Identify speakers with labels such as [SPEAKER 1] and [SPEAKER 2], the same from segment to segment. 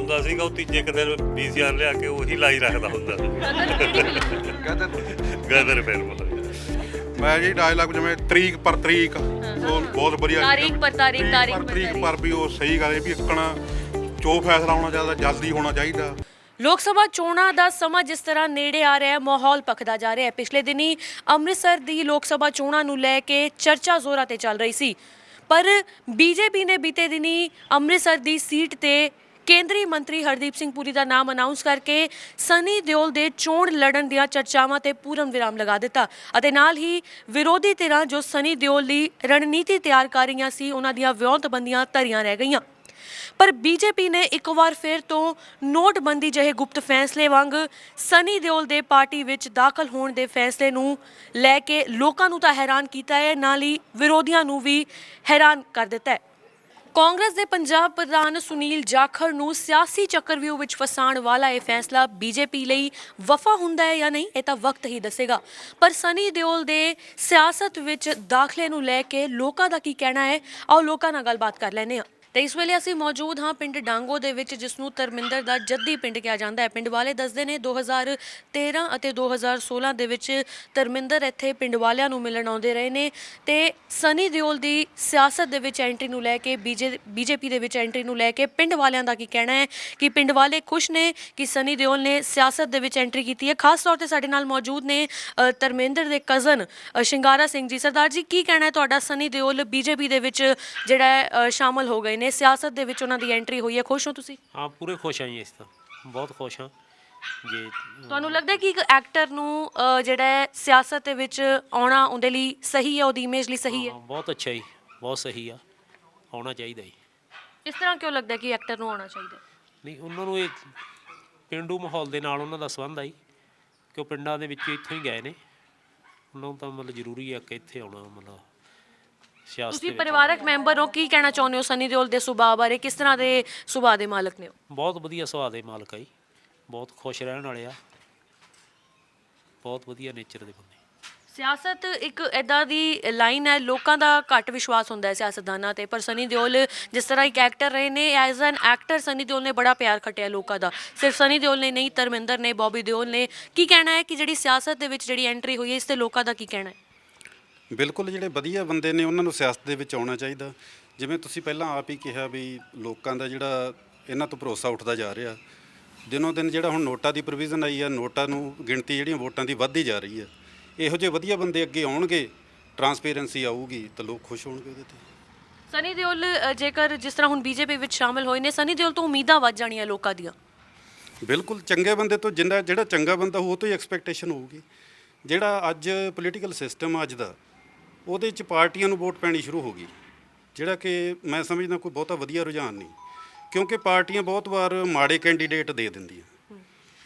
[SPEAKER 1] ਹੁੰਦਾ ਸੀਗਾ ਉਹ ਤੀਜੇ ਕੁ ਦਿਨ ਵੀਸੀਆਰ ਲਿਆ ਕੇ ਉਹੀ ਲਾਈ ਰੱਖਦਾ ਹੁੰਦਾ ਸੀ। ਗਦਰ ਫਿਲਮ
[SPEAKER 2] ਮੈਂ ਜੀ ਡਾਇਲੌਗ ਜਿਵੇਂ ਤਰੀਕ ਪਰ ਤਰੀਕ ਉਹ ਬਹੁਤ ਵਧੀਆ
[SPEAKER 3] ਤਾਰੀਖ ਪਰ ਤਾਰੀਖ, ਤਾਰੀਖ
[SPEAKER 2] ਪਰ
[SPEAKER 3] ਪਰ
[SPEAKER 2] ਤਰੀਕ। ਪਰ ਵੀ ਉਹ ਸਹੀ ਗੱਲ ਹੈ ਵੀ ਇੱਕਣਾ ਜੋ ਫੈਸਲਾ ਹੋਣਾ ਚਾਹੀਦਾ ਜਲਦੀ ਹੋਣਾ ਚਾਹੀਦਾ।
[SPEAKER 3] ਲੋਕ ਸਭਾ ਚੋਣਾਂ ਦਾ ਸਮਾਂ ਜਿਸ ਤਰ੍ਹਾਂ ਨੇੜੇ ਆ ਰਿਹਾ ਹੈ ਮਾਹੌਲ ਪੱਕਦਾ ਜਾ ਰਿਹਾ ਹੈ। ਪਿਛਲੇ ਦਿਨੀ ਅੰਮ੍ਰਿਤਸਰ ਦੀ ਲੋਕ ਸਭਾ ਚੋਣਾਂ ਨੂੰ ਲੈ ਕੇ ਚਰਚਾ ਜ਼ੋਰਾਂ ਤੇ ਚੱਲ ਰਹੀ ਸੀ। ਪਰ ਬੀਜੇਪੀ ਨੇ ਬੀਤੇ ਦਿਨੀ ਅੰਮ੍ਰਿਤਸਰ ਦੀ ਸੀਟ ਤੇ ਕੇਂਦਰੀ ਮੰਤਰੀ ਹਰਦੀਪ ਸਿੰਘ ਪੁਰੀ ਦਾ ਨਾਮ ਅਨਾਉਂਸ ਕਰਕੇ ਸਨੀ ਦਿਓਲ ਦੇ ਚੋਣ ਲੜਨ ਦੀਆਂ ਚਰਚਾਵਾਂ ਤੇ ਪੂਰਨ ਵਿਰਾਮ ਲਗਾ ਦਿੱਤਾ ਅਤੇ ਨਾਲ ਹੀ ਵਿਰੋਧੀ ਧਿਰਾਂ ਜੋ ਸਨੀ ਦਿਓਲ ਲਈ ਰਣਨੀਤੀ ਤਿਆਰ ਕਰ ਰਹੀਆਂ ਸੀ, ਉਹਨਾਂ ਦੀਆਂ ਵਿਉਂਤਬੰਦੀਆਂ ਧਰੀਆਂ ਰਹਿ ਗਈਆਂ। ਪਰ ਬੀਜੇਪੀ ਨੇ ਇੱਕ ਵਾਰ ਫਿਰ ਤੋਂ ਨੋਟਬੰਦੀ ਜਿਹੇ ਗੁਪਤ ਫੈਸਲੇ ਵਾਂਗ ਸਨੀ ਦਿਓਲ ਦੇ ਪਾਰਟੀ ਵਿੱਚ ਦਾਖਲ ਹੋਣ ਦੇ ਫੈਸਲੇ ਨੂੰ ਲੈ ਕੇ ਲੋਕਾਂ ਨੂੰ ਤਾਂ ਹੈਰਾਨ ਕੀਤਾ ਹੈ, ਨਾਲ ਹੀ ਵਿਰੋਧੀਆਂ ਨੂੰ ਵੀ ਹੈਰਾਨ ਕਰ ਦਿੱਤਾ ਹੈ। ਕਾਂਗਰਸ ਦੇ ਪੰਜਾਬ ਪ੍ਰਧਾਨ ਸੁਨੀਲ ਜਾਖੜ ਨੂੰ ਸਿਆਸੀ ਚੱਕਰਵਿਊਹ ਵਿੱਚ ਫਸਾਉਣ ਵਾਲਾ ਇਹ ਫੈਸਲਾ ਬੀਜੇਪੀ ਲਈ ਵਫਾ ਹੁੰਦਾ ਹੈ ਜਾਂ ਨਹੀਂ, ਇਹ ਤਾਂ ਵਕਤ ਹੀ ਦੱਸੇਗਾ। ਪਰ ਸਨੀ ਦਿਓਲ ਦੇ ਸਿਆਸਤ ਵਿੱਚ ਦਾਖਲੇ ਨੂੰ ਲੈ ਕੇ ਲੋਕਾਂ ਦਾ ਕੀ ਕਹਿਣਾ ਹੈ? ਆਓ ਲੋਕਾਂ ਨਾਲ ਗੱਲਬਾਤ ਕਰ ਲੈਂਦੇ ਹਾਂ। ਤੇ ਇਸ ਵੇਲੇ ਅਸੀਂ ਮੌਜੂਦ ਹਾਂ ਪਿੰਡ ਡਾਂਗੋ ਦੇ ਵਿੱਚ ਜਿਸ ਨੂੰ ਧਰਮਿੰਦਰ ਦਾ ਜੱਦੀ ਪਿੰਡ ਕਿਹਾ ਜਾਂਦਾ ਹੈ। ਪਿੰਡ ਵਾਲੇ ਦੱਸਦੇ ਨੇ 2013 ਅਤੇ 2016 ਦੇ ਵਿੱਚ ਧਰਮਿੰਦਰ ਇੱਥੇ ਪਿੰਡ ਵਾਲਿਆਂ ਨੂੰ ਮਿਲਣ ਆਉਂਦੇ ਰਹੇ ਨੇ ਤੇ ਸਨੀ ਦਿਓਲ ਦੀ ਸਿਆਸਤ ਦੇ ਵਿੱਚ ਐਂਟਰੀ ਨੂੰ ਲੈ ਕੇ ਬੀਜੇਪੀ ਦੇ ਵਿੱਚ ਐਂਟਰੀ ਨੂੰ ਲੈ ਕੇ ਪਿੰਡ ਵਾਲਿਆਂ ਦਾ ਕੀ ਕਹਿਣਾ ਹੈ ਕਿ ਪਿੰਡ ਵਾਲੇ ਖੁਸ਼ ਨੇ ਕਿ ਸਨੀ ਦਿਓਲ ਨੇ ਸਿਆਸਤ ਦੇ ਵਿੱਚ ਐਂਟਰੀ ਕੀਤੀ ਹੈ। ਖਾਸ ਤੌਰ ਤੇ ਸਾਡੇ ਨਾਲ ਮੌਜੂਦ ਨੇ ਅ, ਧਰਮਿੰਦਰ ਦੇ ਕਜ਼ਨ ਸ਼ਿੰਗਾਰਾ ਸਿੰਘ ਜੀ। ਸਰਦਾਰ ਜੀ ਕੀ ਕਹਿਣਾ ਹੈ ਤੁਹਾਡਾ? ਸਨੀ ਦਿਓਲ ਬੀਜੇਪੀ ਦੇ ਵਿੱਚ ਜਿਹੜਾ ਹੈ ਸ਼ਾਮਲ ਹੋ ਗਏ ਨੇ ਸਿਆਸਤ ਦੇ ਵਿੱਚ ਉਹਨਾਂ ਦੀ ਐਂਟਰੀ ਹੋਈ ਹੈ। ਖੁਸ਼ ਹੋ ਤੁਸੀਂ?
[SPEAKER 4] ਹਾਂ ਪੂਰੇ ਖੁਸ਼ ਹਾਂ ਜੀ ਇਸ ਤੋਂ ਬਹੁਤ ਖੁਸ਼ ਹਾਂ। ਜੇ
[SPEAKER 3] ਤੁਹਾਨੂੰ ਲੱਗਦਾ ਹੈ ਕਿ ਇੱਕ ਐਕਟਰ ਨੂੰ ਅ, ਜਿਹੜਾ ਹੈ ਸਿਆਸਤ ਦੇ ਵਿੱਚ ਆਉਣਾ ਉਹਦੇ ਲਈ ਸਹੀ ਹੈ ਉਹਦੀ ਇਮੇਜ ਲਈ ਸਹੀ ਹੈ?
[SPEAKER 4] ਹਾਂ, ਬਹੁਤ ਅੱਛਾ ਜੀ। ਬਹੁਤ ਸਹੀ ਆ। ਆਉਣਾ ਚਾਹੀਦਾ ਜੀ।
[SPEAKER 3] ਇਸ ਤਰ੍ਹਾਂ ਕਿਉਂ ਲੱਗਦਾ ਹੈ ਕਿ ਐਕਟਰ ਨੂੰ ਆਉਣਾ ਚਾਹੀਦਾ ਹੈ?
[SPEAKER 4] ਨਹੀਂ ਉਹਨਾਂ ਨੂੰ ਇਹ ਪਿੰਡੂ ਮਾਹੌਲ ਦੇ ਨਾਲ ਉਹਨਾਂ ਦਾ ਸੰਬੰਧ ਆ ਜੀ। ਕਿ ਉਹ ਪਿੰਡਾਂ ਦੇ ਵਿੱਚ ਇੱਥੋਂ ਹੀ ਗਏ ਨੇ। ਉਹਨਾਂ ਨੂੰ ਤਾਂ ਮਤਲਬ ਜ਼ਰੂਰੀ ਆ ਕਿ ਇੱਥੇ ਆਉਣਾ ਮਤਲਬ ਸਿਆਸਤ
[SPEAKER 3] ਤੁਸੀਂ
[SPEAKER 4] ਦੇ ਵਿੱਚ
[SPEAKER 3] ਪਰਿਵਾਰਕ ਮੈਂਬਰ ਹੋ ਕੀ ਕਹਿਣਾ ਚਾਹੁੰਦੇ ਹੋ ਸਨੀ ਦਿਓਲ ਦੇ ਸੁਭਾਅ ਬਾਰੇ? ਕਿਸ ਤਰ੍ਹਾਂ ਦੇ ਸੁਭਾਅ ਦੇ ਮਾਲਕ ਨੇ ਉਹ?
[SPEAKER 4] ਬਹੁਤ ਵਧੀਆ ਸੁਭਾਅ ਦੇ ਮਾਲਕ ਆ ਜੀ। ਬਹੁਤ ਖੁਸ਼ ਰਹਿਣ ਵਾਲੇ ਆ। ਬਹੁਤ ਵਧੀਆ ਨੇਚਰ ਦੇ ਬੰਦੇ।
[SPEAKER 3] ਸਿਆਸਤ ਇੱਕ ਐਦਾਂ ਦੀ ਲਾਈਨ ਹੈ ਲੋਕਾਂ ਦਾ ਘੱਟ ਵਿਸ਼ਵਾਸ ਹੁੰਦਾ ਹੈ ਸਿਆਸਤਦਾਨਾਂ ਤੇ ਪਰ ਸਨੀ ਦਿਓਲ ਜਿਸ ਤਰ੍ਹਾਂ ਇੱਕ ਐਕਟਰ ਰਹੇ ਨੇ as an actor Sunny Deol ਨੇ ਬੜਾ ਪਿਆਰ ਖੱਟਿਆ ਲੋਕਾਂ ਦਾ। ਸਿਰਫ ਸਨੀ ਦਿਓਲ ਨੇ ਨਹੀਂ ਧਰਮਿੰਦਰ ਨੇ ਬੌਬੀ ਦਿਓਲ ਨੇ। ਕੀ ਕਹਿਣਾ ਹੈ ਕਿ ਜਿਹੜੀ ਸਿਆਸਤ ਦੇ ਵਿੱਚ ਜਿਹੜੀ ਐਂਟਰੀ ਹੋਈ ਹੈ ਇਸ ਤੇ ਲੋਕਾਂ ਦਾ ਕੀ ਕਹਿਣਾ ਹੈ?
[SPEAKER 5] ਬਿਲਕੁਲ ਜਿਹੜੇ ਵਧੀਆ ਬੰਦੇ ਨੇ ਉਹਨਾਂ ਨੂੰ ਸਿਆਸਤ ਦੇ ਵਿੱਚ ਆਉਣਾ ਚਾਹੀਦਾ। ਜਿਵੇਂ ਤੁਸੀਂ ਪਹਿਲਾਂ ਆਪ ਹੀ ਕਿਹਾ ਵੀ ਲੋਕਾਂ ਦਾ ਜਿਹੜਾ ਇਹਨਾਂ ਤੋਂ ਭਰੋਸਾ ਉੱਠਦਾ ਜਾ ਰਿਹਾ ਦਿਨੋਂ ਦਿਨ ਜਿਹੜਾ ਹੁਣ ਨੋਟਾਂ ਦੀ ਪ੍ਰੋਵੀਜ਼ਨ ਆਈ ਆ ਨੋਟਾਂ ਨੂੰ ਗਿਣਤੀ ਜਿਹੜੀਆਂ ਵੋਟਾਂ ਦੀ ਵੱਧਦੀ ਜਾ ਰਹੀ ਆ ਇਹੋ ਜਿਹੇ ਵਧੀਆ ਬੰਦੇ ਅੱਗੇ ਆਉਣਗੇ ਟਰਾਂਸਪੇਰੈਂਸੀ ਆਊਗੀ ਤਾਂ ਲੋਕ ਖੁਸ਼ ਹੋਣਗੇ ਉਹਦੇ ਤੇ।
[SPEAKER 3] ਸਨੀ ਦਿਓਲ ਅ, ਜੇਕਰ ਜਿਸ ਤਰ੍ਹਾਂ ਹੁਣ ਬੀਜੇਪੀ ਵਿੱਚ ਸ਼ਾਮਲ ਹੋਏ ਨੇ ਸਨੀ ਦਿਓਲ ਤੋਂ ਉਮੀਦਾਂ ਵੱਧ ਜਾਣੀਆਂ ਲੋਕਾਂ ਦੀਆਂ।
[SPEAKER 5] ਬਿਲਕੁਲ ਚੰਗੇ ਬੰਦੇ ਤੋਂ ਜਿੰਨਾ ਜਿਹੜਾ ਚੰਗਾ ਬੰਦਾ ਹੋਊ ਉਹ ਤੋਂ ਹੀ ਐਕਸਪੈਕਟੇਸ਼ਨ ਹੋਊਗੀ। ਜਿਹੜਾ ਅੱਜ ਪੋਲੀਟੀਕਲ ਸਿਸਟਮ ਅੱਜ ਦਾ ਉਹਦੇ ਚ ਪਾਰਟੀਆਂ ਨੂੰ ਵੋਟ ਪੈਣੀ ਸ਼ੁਰੂ ਹੋ ਗਈ। ਜਿਹੜਾ ਕਿ ਮੈਂ ਸਮਝਦਾ ਕੋਈ ਬਹੁਤਾ ਵਧੀਆ ਰੁਝਾਨ ਨਹੀਂ। ਕਿਉਂਕਿ ਪਾਰਟੀਆਂ ਬਹੁਤ ਵਾਰ ਮਾੜੇ ਕੈਂਡੀਡੇਟ ਦੇ ਦਿੰਦੀਆਂ।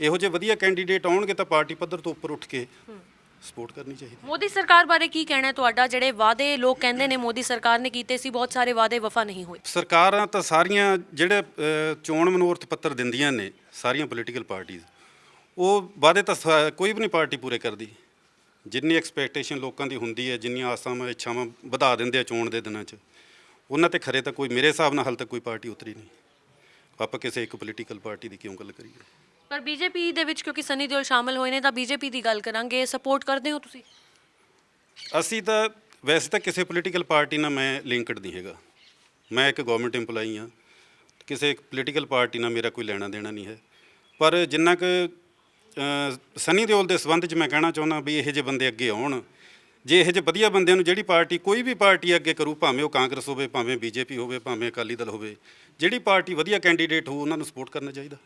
[SPEAKER 5] ਇਹੋ ਜਿਹੇ ਵਧੀਆ ਕੈਂਡੀਡੇਟ ਆਉਣਗੇ ਤਾਂ ਪਾਰਟੀ ਪੱਧਰ ਤੋਂ ਉੱਪਰ ਉੱਠ ਕੇ ਸਪੋਰਟ ਕਰਨੀ ਚਾਹੀਦੀ।
[SPEAKER 3] ਮੋਦੀ ਸਰਕਾਰ ਬਾਰੇ ਕੀ ਕਹਿਣਾ ਹੈ ਤੁਹਾਡਾ? ਜਿਹੜੇ ਵਾਅਦੇ ਲੋਕ ਕਹਿੰਦੇ ਨੇ ਮੋਦੀ ਸਰਕਾਰ ਨੇ ਕੀਤੇ ਸੀ ਬਹੁਤ ਸਾਰੇ ਵਾਅਦੇ ਵਫਾ ਨਹੀਂ ਹੋਏ।
[SPEAKER 5] ਸਰਕਾਰਾਂ ਤਾਂ ਸਾਰੀਆਂ ਜਿਹੜੇ ਚੋਣ ਮਨੋਰਥ ਪੱਤਰ ਦਿੰਦੀਆਂ ਨੇ ਸਾਰੀਆਂ ਪੋਲੀਟੀਕਲ ਪਾਰਟੀਆਂ ਉਹ ਵਾਅਦੇ ਤਾਂ ਕੋਈ ਵੀ ਨਹੀਂ ਪਾਰਟੀ ਪੂਰੇ ਕਰਦੀ। ਜਿੰਨੀ ਐਕਸਪੈਕਟੇਸ਼ਨ ਲੋਕਾਂ ਦੀ ਹੁੰਦੀ ਹੈ ਜਿੰਨੀਆਂ ਆਸਾਂ ਇੱਛਾਵਾਂ ਵਧਾ ਦਿੰਦੇ ਆ ਚੋਣ ਦੇ ਦਿਨਾਂ 'ਚ ਉਹਨਾਂ ਤੇ ਖਰੇ ਤਾਂ ਕੋਈ ਮੇਰੇ ਹਿਸਾਬ ਨਾਲ ਹਾਲ ਤੱਕ ਕੋਈ ਪਾਰਟੀ ਉਤਰੀ ਨਹੀਂ। ਆਪਾਂ ਕਿਸੇ ਇੱਕ ਪੋਲੀਟੀਕਲ ਪਾਰਟੀ ਦੀ ਕਿਉਂ ਗੱਲ ਕਰੀਏ?
[SPEAKER 3] ਪਰ ਬੀਜੇਪੀ ਦੇ ਵਿੱਚ ਕਿਉਂਕਿ ਸਨੀ ਦਿਓਲ ਸ਼ਾਮਲ ਹੋਏ ਨੇ ਤਾਂ ਬੀਜੇਪੀ ਦੀ ਗੱਲ ਕਰਾਂਗੇ। ਸਪੋਰਟ ਕਰਦੇ ਹੋ ਤੁਸੀਂ?
[SPEAKER 5] ਅਸੀਂ ਤਾਂ ਵੈਸੇ ਤਾਂ ਕਿਸੇ ਪੋਲੀਟੀਕਲ ਪਾਰਟੀ ਨਾਲ ਮੈਂ ਲਿੰਕਡ ਨਹੀਂ ਹੈਗਾ। ਮੈਂ ਇੱਕ ਗਵਰਨਮੈਂਟ EMPLOYE ਹਾਂ। ਕਿਸੇ ਪੋਲੀਟੀਕਲ ਪਾਰਟੀ ਨਾਲ ਮੇਰਾ ਕੋਈ ਲੈਣਾ ਦੇਣਾ ਨਹੀਂ ਹੈ। ਪਰ ਜਿੰਨਾ ਕੁ ਸਨੀ ਦਿਓਲ ਦੇ ਸੰਬੰਧ 'ਚ ਮੈਂ ਕਹਿਣਾ ਚਾਹੁੰਦਾ ਵੀ ਇਹੋ ਜਿਹੇ ਬੰਦੇ ਅੱਗੇ ਆਉਣ। ਜੇ ਇਹੋ ਜਿਹੇ ਵਧੀਆ ਬੰਦਿਆਂ ਨੂੰ ਜਿਹੜੀ ਪਾਰਟੀ, ਕੋਈ ਵੀ ਪਾਰਟੀ ਅੱਗੇ ਕਰੂ, ਭਾਵੇਂ ਉਹ ਕਾਂਗਰਸ ਹੋਵੇ, ਭਾਵੇਂ ਬੀਜੇਪੀ ਹੋਵੇ, ਭਾਵੇਂ ਅਕਾਲੀ ਦਲ ਹੋਵੇ, ਜਿਹੜੀ ਪਾਰਟੀ ਵਧੀਆ ਕੈਂਡੀਡੇਟ ਹੋ ਉਹਨਾਂ ਨੂੰ ਸਪੋਰਟ ਕਰਨਾ ਚਾਹੀਦਾ।